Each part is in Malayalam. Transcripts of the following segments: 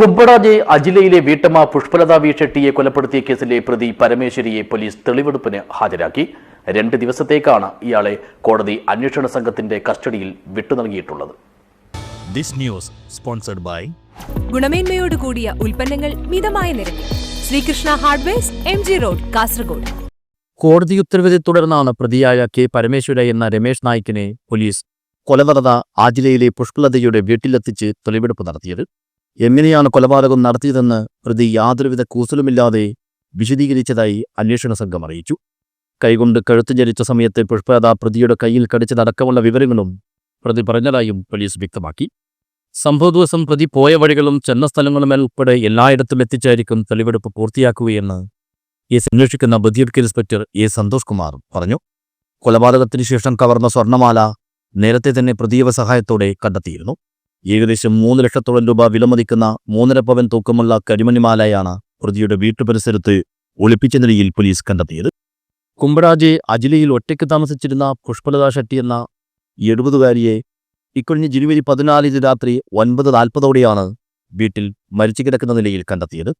കുമ്പടാജെ അജിലയിലെ വീട്ടമ്മ പുഷ്പലത വി ഷെട്ടിയെ കൊലപ്പെടുത്തിയ കേസിലെ പ്രതി പരമേശ്വരിയെ പോലീസ് തെളിവെടുപ്പിന് ഹാജരാക്കി. രണ്ട് ദിവസത്തേക്കാണ് ഇയാളെ കോടതി അന്വേഷണ സംഘത്തിന്റെ കസ്റ്റഡിയിൽ വിട്ടു നൽകിയിട്ടുള്ളത് This news sponsored by ഗുണമേന്മയോട് കൂടിയ ഉൽപ്പന്നങ്ങൾ മിതമായ നിരക്കിൽ. Sreekrishna hardwares M G road Kasaragod. കോടതി ഉത്തരവിനെ തുടർന്നാണ് പ്രതിയായ കെ പരമേശ്വര എന്ന രമേശ് നായിക്കിനെ പോലീസ് കൊലനടന്ന ആജിലയിലെ പുഷ്പലതയുടെ വീട്ടിലെത്തിച്ച് തെളിവെടുപ്പ് നടത്തിയത്. എങ്ങനെയാണ് കൊലപാതകം നടത്തിയതെന്ന് പ്രതി യാതൊരുവിധ കൂസലുമില്ലാതെ വിശദീകരിച്ചതായി അന്വേഷണ സംഘം അറിയിച്ചു. കൈകൊണ്ട് കഴുത്തു ജരിച്ച സമയത്ത് പുഷ്പലത പ്രതിയുടെ കയ്യിൽ കടിച്ചതടക്കമുള്ള വിവരങ്ങളും പ്രതി പറഞ്ഞതായും പോലീസ് വ്യക്തമാക്കി. സംഭവ ദിവസം പ്രതി പോയ വഴികളും ചെന്ന സ്ഥലങ്ങളും ഉൾപ്പെടെ എല്ലായിടത്തും എത്തിച്ചായിരിക്കും തെളിവെടുപ്പ് പൂർത്തിയാക്കുകയെന്ന് എസ് അന്വേഷിക്കുന്ന ബദിയഡ് ഇൻസ്പെക്ടർ എ സന്തോഷ് കുമാർ പറഞ്ഞു. കൊലപാതകത്തിന് ശേഷം കവർന്ന സ്വർണമാല നേരത്തെ തന്നെ പ്രതീവ സഹായത്തോടെ കണ്ടെത്തിയിരുന്നു. ഏകദേശം മൂന്ന് ലക്ഷത്തോളം രൂപ വിലമതിക്കുന്ന മൂന്നര പവൻ തൂക്കമുള്ള കരിമണിമാലയാണ് പ്രതിയുടെ വീട്ടുപരിസരത്ത് ഒളിപ്പിച്ച നിലയിൽ പോലീസ് കണ്ടെത്തിയത്. കുമ്പരാജെ അജിലയിൽ ഒറ്റയ്ക്ക് താമസിച്ചിരുന്ന പുഷ്പലത ഷെട്ടി എന്ന എഴുപതുകാരിയെ ഇക്കഴിഞ്ഞ ജനുവരി പതിനാലിന് രാത്രി ഒൻപത് നാൽപ്പതോടെയാണ് വീട്ടിൽ മരിച്ചു കിടക്കുന്ന നിലയിൽ കണ്ടെത്തിയത്.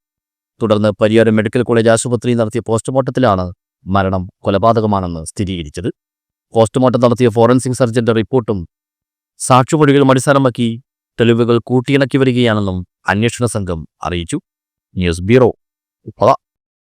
തുടർന്ന് പരിയാരം മെഡിക്കൽ കോളേജ് ആശുപത്രി നടത്തിയ പോസ്റ്റ്മോർട്ടത്തിലാണ് മരണം കൊലപാതകമാണെന്ന് സ്ഥിരീകരിച്ചത്. പോസ്റ്റ്മോർട്ടം നടത്തിയ ഫോറൻസിക് സർജന്റെ റിപ്പോർട്ടും സാക്ഷിമൊഴികളും അടിസ്ഥാനമാക്കി തെളിവുകൾ കൂട്ടിയിണക്കി വരികയാണെന്നും അന്വേഷണ സംഘം അറിയിച്ചു. News bureau